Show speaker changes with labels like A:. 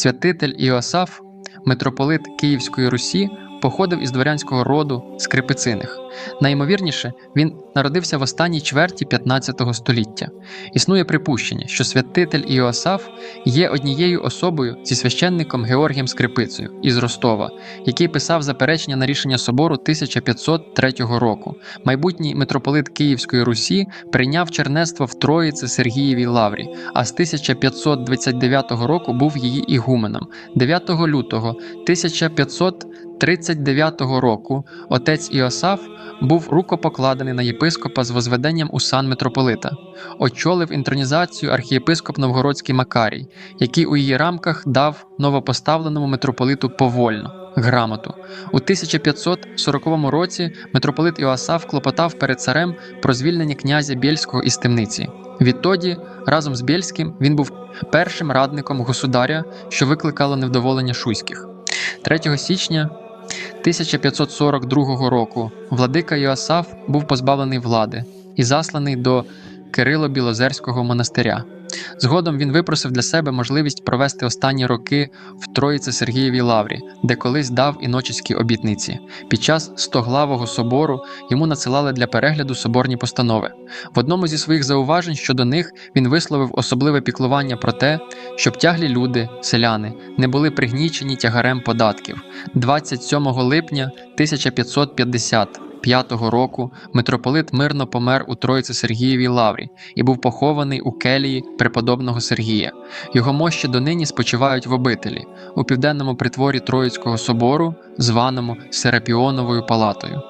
A: Святитель Іосаф, митрополит Київської Русі, походив із дворянського роду Скрипициних. Найімовірніше, він народився в останній чверті 15 століття. Існує припущення, що святитель Іосаф є однією особою зі священником Георгієм Скрипицею із Ростова, який писав заперечення на рішення собору 1503 року. Майбутній митрополит Київської Русі прийняв чернецтво в Троїці Сергієвій Лаврі, а з 1529 року був її ігуменом. 9 лютого 1539 року отець Іосаф був рукопокладений на єпископа з возведенням у сан митрополита. Очолив інтронізацію архієпископ Новгородський Макарій, який у її рамках дав новопоставленому митрополиту повольно грамоту. У 1540 році митрополит Іоасаф клопотав перед царем про звільнення князя Бєльського із темниці. Відтоді, разом з Бєльським, він був першим радником государя, що викликало невдоволення шуйських. 3 січня 1542 року владика Йоасаф був позбавлений влади і засланий до Кирило-Білозерського монастиря. Згодом він випросив для себе можливість провести останні роки в Троїці Сергієвій Лаврі, де колись дав іночиські обітниці. Під час стоглавого собору йому надсилали для перегляду соборні постанови. В одному зі своїх зауважень щодо них він висловив особливе піклування про те, щоб тяглі люди, селяни, не були пригнічені тягарем податків. 27 липня 1555 року митрополит мирно помер у Троїці Сергієвій Лаврі і був похований у келії преподобного Сергія. Його мощі донині спочивають в обителі у південному притворі Троїцького собору, званому Серапіоновою палатою.